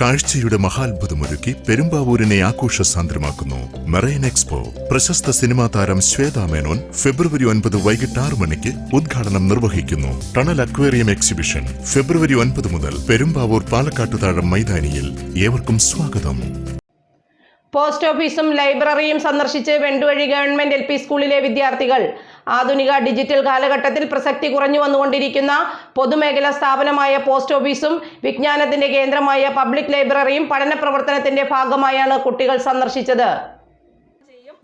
കാഴ്ചയുടെ മഹാത്ഭുതമൊരുക്കി പെരുമ്പാവൂരിനെ ആഘോഷസാന്ദ്രമാക്കുന്നു. Marine expo. പ്രശസ്ത സിനിമാ താരം ശ്വേതാ മേനോൻ ഫെബ്രുവരി ഒൻപത് വൈകിട്ട് ആറ് മണിക്ക് ഉദ്ഘാടനം നിർവഹിക്കുന്നു. Tunnel aquarium exhibition. ഫെബ്രുവരി ഒൻപത് മുതൽ പെരുമ്പാവൂർ പാലക്കാട്ടുതാഴം മൈതാനിയിൽ ഏവർക്കും സ്വാഗതം. പോസ്റ്റ് ഓഫീസും ലൈബ്രറിയും സന്ദർശിച്ച് വെണ്ടുവഴി ഗവൺമെന്റ് എൽ സ്കൂളിലെ വിദ്യാർത്ഥികൾ ആധുനിക ഡിജിറ്റൽ കാലഘട്ടത്തിൽ പ്രസക്തി കുറഞ്ഞു വന്നുകൊണ്ടിരിക്കുന്ന പൊതുമേഖലാ സ്ഥാപനമായ പോസ്റ്റ് ഓഫീസും വിജ്ഞാനത്തിന്റെ കേന്ദ്രമായ പബ്ലിക് ലൈബ്രറിയും പഠന പ്രവർത്തനത്തിന്റെ ഭാഗമായാണ് കുട്ടികൾ സന്ദർശിച്ചത്.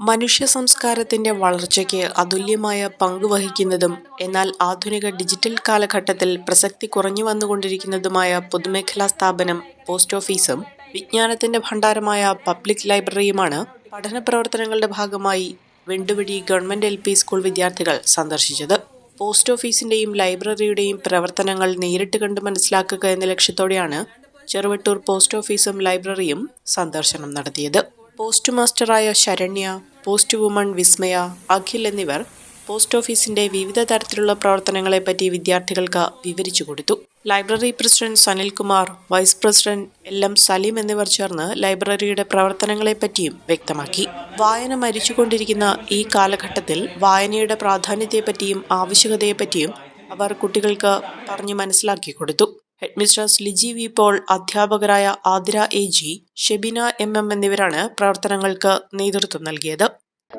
മനുഷ്യ സംസ്കാരത്തിന്റെ വളർച്ചയ്ക്ക് അതുല്യമായ പങ്ക് വഹിക്കുന്നതും എന്നാൽ ആധുനിക ഡിജിറ്റൽ കാലഘട്ടത്തിൽ പ്രസക്തി കുറഞ്ഞു വന്നുകൊണ്ടിരിക്കുന്നതുമായ പൊതുമേഖലാ സ്ഥാപനം പോസ്റ്റ് ഓഫീസും വിജ്ഞാനത്തിന്റെ ഭണ്ഡാരമായ പബ്ലിക് ലൈബ്രറിയുമാണ് പഠന പ്രവർത്തനങ്ങളുടെ ഭാഗമായി Venduvazhi government L P school വിദ്യാർത്ഥികൾ സന്ദർശിച്ചത്. പോസ്റ്റ് ഓഫീസിന്റെയും ലൈബ്രറിയുടെയും പ്രവർത്തനങ്ങൾ നേരിട്ട് കണ്ട് മനസ്സിലാക്കുക എന്ന ലക്ഷ്യത്തോടെയാണ് ചെറുവട്ടൂർ പോസ്റ്റ് ഓഫീസും ലൈബ്രറിയും സന്ദർശനം നടത്തിയത്. പോസ്റ്റ് മാസ്റ്ററായ ശരണ്യ പോസ്റ്റ് വുമൺ വിസ്മയ അഖിൽ എന്നിവർ പോസ്റ്റ് ഓഫീസിന്റെ വിവിധ തരത്തിലുള്ള പ്രവർത്തനങ്ങളെപ്പറ്റി വിദ്യാർത്ഥികൾക്ക് വിവരിച്ചു കൊടുത്തു. Library president Sanilkumar vice president L M Saleem എന്നിവർ ചേർന്ന് ലൈബ്രറിയുടെ പ്രവർത്തനങ്ങളെപ്പറ്റിയും വ്യക്തമാക്കി. വായന മരിച്ചുകൊണ്ടിരിക്കുന്ന ഈ കാലഘട്ടത്തിൽ വായനയുടെ പ്രാധാന്യത്തെപ്പറ്റിയും ആവശ്യകതയെപ്പറ്റിയും അവർ കുട്ടികൾക്ക് പറഞ്ഞു മനസ്സിലാക്കി കൊടുത്തു. ഹെഡ്മിസ്ട്രസ് ലിജി വി പോൾ അധ്യാപകരായ Athira A G Shebina M M എന്നിവരാണ് പ്രവർത്തനങ്ങൾക്ക് നേതൃത്വം നൽകിയത്.